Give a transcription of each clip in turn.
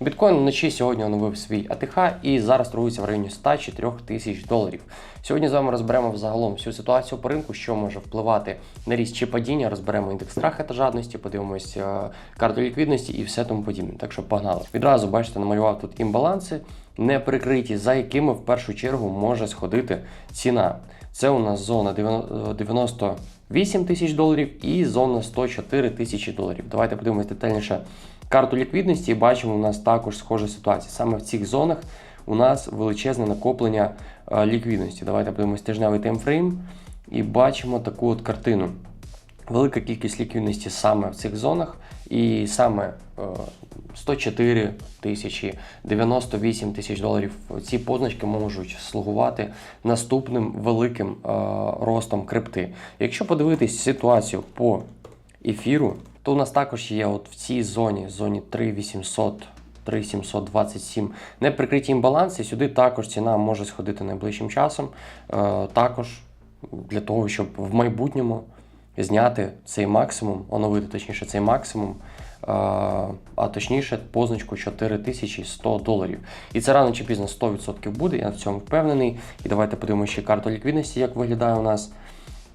Біткоін вночі сьогодні оновив свій АТХ і зараз торгується в районі 104 тисяч доларів. Сьогодні з вами розберемо взагалом всю ситуацію по ринку, що може впливати на ріст чи падіння. Розберемо індекс страху та жадності, подивимось е, карту ліквідності і все тому подібне. Так що погнали. Відразу бачите, намалював тут імбаланси, не прикриті, за якими в першу чергу може сходити ціна. Це у нас зона 98 тисяч доларів і зона 104 тисячі доларів. Давайте подивимось детальніше карту ліквідності і бачимо, у нас також схожа ситуація. Саме в цих зонах у нас величезне накоплення е, ліквідності. Давайте подивимось тижневий таймфрейм і бачимо таку от картину. Велика кількість ліквідності саме в цих зонах, і саме е, 104 тисячі, 98 тисяч доларів. Ці позначки можуть слугувати наступним великим е, ростом крипти. Якщо подивитись ситуацію по ефіру, то у нас також є от в цій зоні, зоні 3800. 3727 не прикриті імбаланси. Сюди також ціна може сходити найближчим часом. Е, також для того, щоб в майбутньому зняти цей максимум, оновити точніше цей максимум, е, а точніше позначку 4100 доларів. І це рано чи пізно 100% буде, я в цьому впевнений. І давайте подивимося ще карту ліквідності, як виглядає у нас.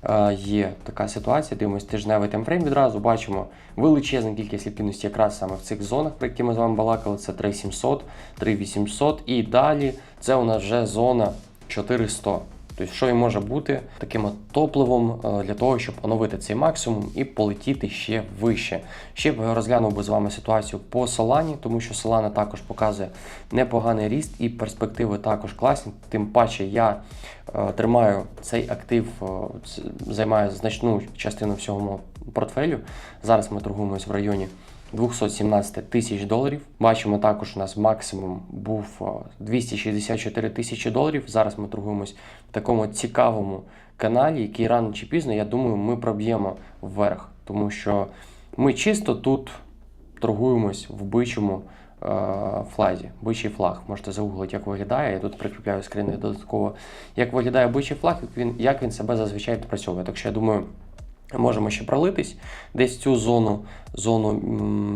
Е, Є така ситуація, дивимося тижневий таймфрейм відразу, бачимо величезну кількість ліквідності якраз саме в цих зонах, про які ми з вами балакали, це 3700, 3800 і далі це у нас вже зона 400. Тобто, що і може бути таким топливом е, для того, щоб оновити цей максимум і полетіти ще вище. Ще б розглянув би з вами ситуацію по Солані, тому що Solana також показує непоганий ріст і перспективи також класні. Тим паче я е, тримаю цей актив, е, займає значну частину всього мого портфелю. Зараз ми торгуємось в районі 217 тисяч доларів. Бачимо також у нас максимум був е, 264 тисячі доларів. Зараз ми торгуємось в такому цікавому каналі, який рано чи пізно, я думаю, ми проб'ємо вверх, тому що ми чисто тут торгуємось в бичому е, флазі, бичий флаг. Можете загуглити, як виглядає. Я тут прикріпляю скрини додатково, як виглядає бичий флаг, як він, як він себе зазвичай відпрацьовує. Так що я думаю, можемо ще пролитись десь цю зону, зону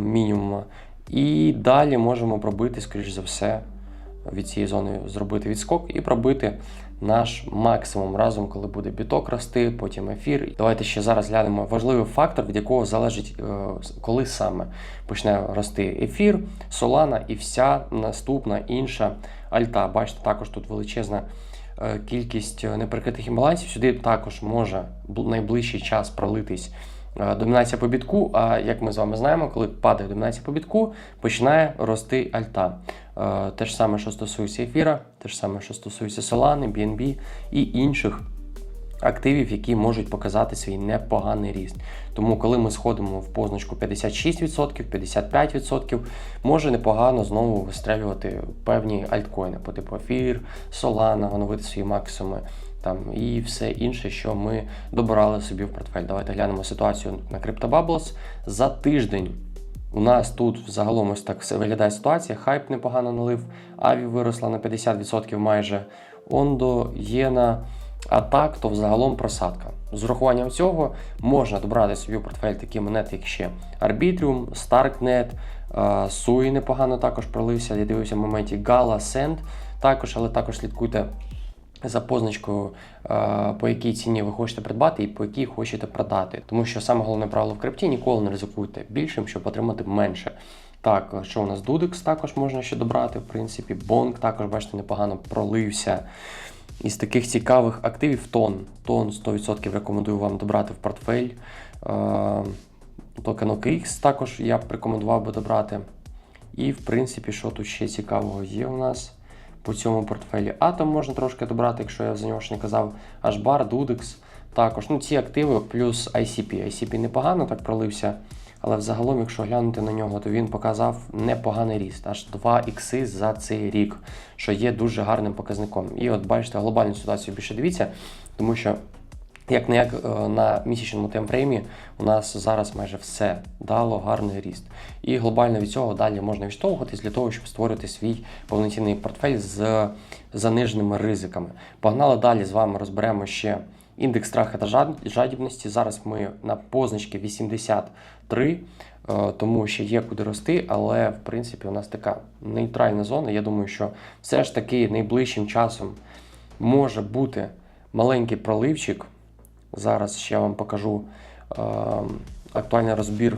мінімума. І далі можемо пробити, скоріш за все, від цієї зони зробити відскок і пробити наш максимум разом, коли буде біток рости, потім ефір. Давайте ще зараз глянемо важливий фактор, від якого залежить, е, коли саме почне рости ефір, солана і вся наступна інша альта. Бачите, також тут величезна кількість е, неприкритих імбалансів. Сюди також може бл- найближчий час пролитись е, домінація по бітку. А як ми з вами знаємо, коли падає домінація по бітку, починає рости альта. Е, Те ж саме, що стосується ефіра, те ж саме, що стосується Solana, BNB і інших активів, які можуть показати свій непоганий ріст. Тому, коли ми сходимо в позначку 56%, 55%, може непогано знову вистрелювати певні альткоїни по типу ефір, Solana, оновити свої максимуми. Там і все інше, що ми добирали собі в портфель. Давайте глянемо ситуацію на CryptoBubbles. За тиждень у нас тут загалом ось так виглядає ситуація. Хайп непогано налив, Аві виросла на 50% майже. Ондо, Єна. А так, то взагалом просадка. З урахуванням цього можна добрати собі в портфель такі монети, як ще Arbitrium, Starknet, е, Sui непогано також пролився. Я дивився в моменті Gala, Send також, але також слідкуйте за позначкою, е, по якій ціні ви хочете придбати і по якій хочете продати. Тому що саме головне правило в крипті ніколи не ризикуйте більшим, щоб отримати менше. Так, що у нас Dudix також можна ще добрати, в принципі, Bonk також, бачите, непогано пролився. Із таких цікавих активів тон. Тон 100% рекомендую вам добрати в портфель. Е, Токен OKX також я б рекомендував би добрати. І, в принципі, що тут ще цікавого є у нас по цьому портфелі. Атом можна трошки добрати, якщо я за нього ще не казав. Ashbar, Dudix. Також ну, ці активи плюс ICP. ICP непогано так пролився. Але взагалом, якщо глянути на нього, то він показав непоганий ріст, аж 2 ікси за цей рік, що є дуже гарним показником. І от бачите, глобальну ситуацію більше дивіться, тому що як не як на місячному таймфреймі у нас зараз майже все дало гарний ріст. І глобально від цього далі можна відштовхуватись для того, щоб створити свій повноцінний портфель з заниженими ризиками. Погнали далі з вами розберемо ще індекс страху та жадібності. Зараз ми на позначці 83, е, тому ще є куди рости, але в принципі у нас така нейтральна зона. Я думаю, що все ж таки найближчим часом може бути маленький проливчик. Зараз ще вам покажу е, актуальний розбір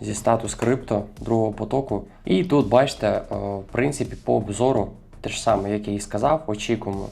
зі статус крипто другого потоку. І тут бачите, е, в принципі, по обзору те ж саме, як я і сказав, очікуємо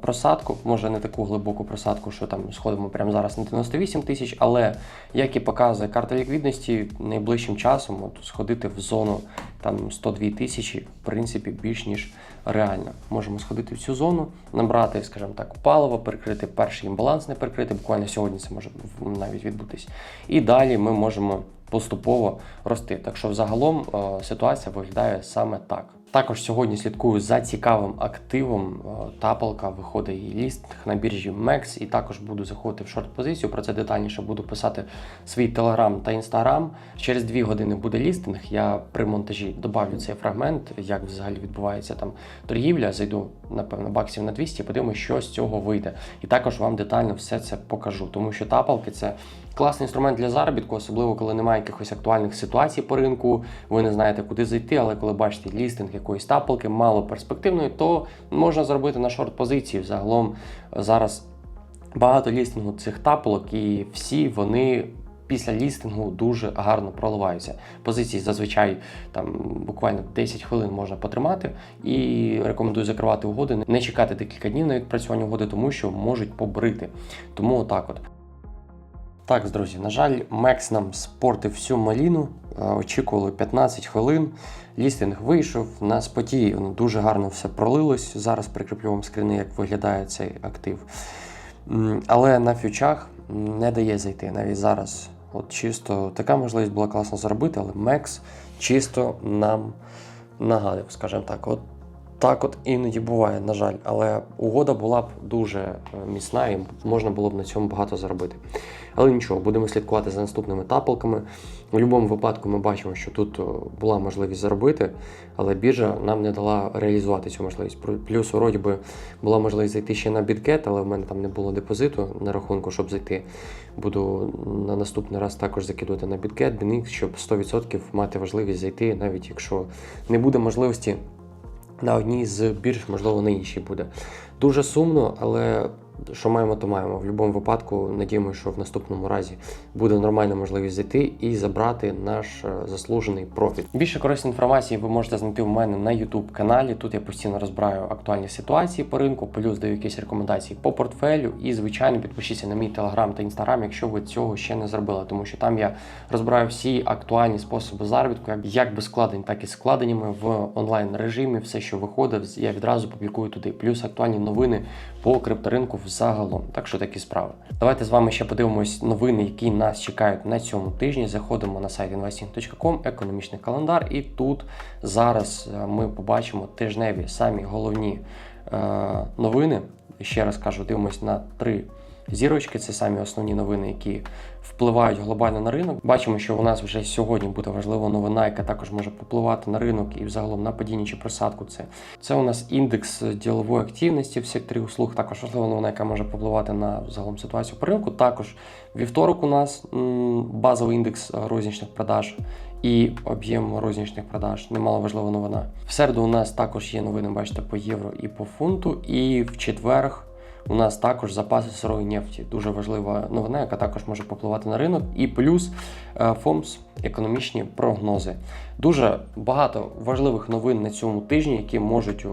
просадку, може не таку глибоку просадку, що там сходимо прямо зараз на 98 тисяч, але як і показує карта ліквідності, найближчим часом от, сходити в зону там 102 тисячі, в принципі, більш ніж реально. Можемо сходити в цю зону, набрати, скажімо так, паливо, перекрити перший імбаланс, не перекрити. Буквально сьогодні це може навіть відбутись. І далі ми можемо поступово рости. Так що, взагалом, е, ситуація виглядає саме так. Також сьогодні слідкую за цікавим активом. Е, Тапалка виходить і лістинг на біржі MEX, і також буду заходити в шорт-позицію. Про це детальніше буду писати свій телеграм та інстаграм. Через дві години буде лістинг. Я при монтажі добавлю цей фрагмент, як взагалі відбувається там торгівля. Зайду, напевно, баксів на 200, подивимось, що з цього вийде. І також вам детально все це покажу, тому що тапалки це класний інструмент для заробітку, особливо коли немає якихось актуальних ситуацій по ринку. Ви не знаєте, куди зайти, але коли бачите лістинг якоїсь тапалки, мало перспективної, то можна зробити на шорт позиції. Загалом зараз багато лістингу цих тапалок, і всі вони. Після лістингу дуже гарно проливаються. Позиції зазвичай там буквально 10 хвилин можна потримати, і рекомендую закривати угоди, не чекати декілька днів на відпрацювання угоди, тому що можуть побрити. Тому отак от. Так, друзі, на жаль, Мекс нам спортив всю маліну. Е, Очікували 15 хвилин. Лістинг вийшов. На споті ну, дуже гарно все пролилось. Зараз прикріплю вам скрини, як виглядає цей актив. Але на фьючах не дає зайти. Навіть зараз, от чисто така можливість була класно заробити, але Мекс чисто нам нагадив, скажімо так. От так от іноді буває, на жаль, але угода була б дуже е, міцна і можна було б на цьому багато заробити. Але нічого, будемо слідкувати за наступними тапалками. У будь-якому випадку ми бачимо, що тут е, була можливість заробити, але біржа нам не дала реалізувати цю можливість. Плюс, вроді би, була можливість зайти ще на біткет, але в мене там не було депозиту на рахунку, щоб зайти. Буду на наступний раз також закидувати на біткет, щоб 100% мати можливість зайти, навіть якщо не буде можливості на одній з бірж, можливо, на іншій буде. Дуже сумно, але що маємо, то маємо. В будь-якому випадку надіємося, що в наступному разі буде нормальна можливість зайти і забрати наш е, заслужений профіт. Більше корисної інформації ви можете знайти в мене на YouTube каналі. Тут я постійно розбираю актуальні ситуації по ринку, плюс даю якісь рекомендації по портфелю. І, звичайно, підпишіться на мій телеграм та інстаграм, якщо ви цього ще не зробили, тому що там я розбираю всі актуальні способи заробітку, як, без складень, так і складеннями в онлайн режимі. Все, що виходить, я відразу публікую туди. Плюс актуальні новини по крипторинку взагалом. Так що такі справи. Давайте з вами ще подивимось новини, які нас чекають на цьому тижні. Заходимо на сайт investing.com, економічний календар, і тут зараз е, ми побачимо тижневі самі головні е, новини. Ще раз кажу, дивимось на три зірочки. Це самі основні новини, які впливають глобально на ринок. Бачимо, що у нас вже сьогодні буде важлива новина, яка також може попливати на ринок і взагалом на падіння чи просадку. Це, це у нас індекс ділової активності в секторі услуг. Також важлива новина, яка може попливати на загалом ситуацію по ринку. Також вівторок у нас базовий індекс е, рознічних продаж. І об'єм рознічних продаж немало важлива новина. В середу у нас також є новини, бачите, по євро і по фунту. І в четверг у нас також запаси сирої нефті. Дуже важлива новина, яка також може попливати на ринок. І плюс е, ФОМС, економічні прогнози. Дуже багато важливих новин на цьому тижні, які можуть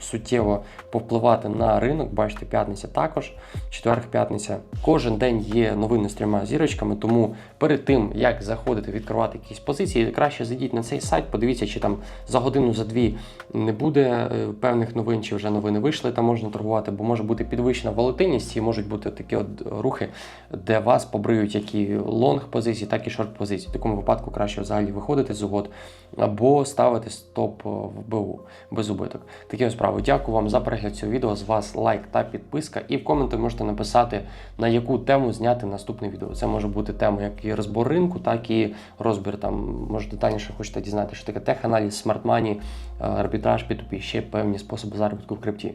суттєво повпливати на ринок. Бачите, п'ятниця також, четверг, п'ятниця. Кожен день є новини з трьома зірочками. Тому перед тим як заходити, відкривати якісь позиції, краще зайдіть на цей сайт, подивіться, чи там за годину, за дві не буде е, певних новин, чи вже новини вийшли, там можна торгувати, бо може бути підвищена волатильність і можуть бути такі от рухи, де вас побриють як і лонг позиції, так і шорт позиції. В такому випадку краще взагалі виходити з угод або ставити стоп е, в БУ без убиток. Такі ось справи. Дякую вам за перегляд цього відео. З вас лайк та підписка. І в коменти можете написати, на яку тему зняти наступне відео. Це може бути тема як і розбор ринку, так і розбір там, може детальніше хочете дізнатися, що таке теханаліз, смарт-мані, арбітраж, P2P, ще певні способи заробітку в крипті.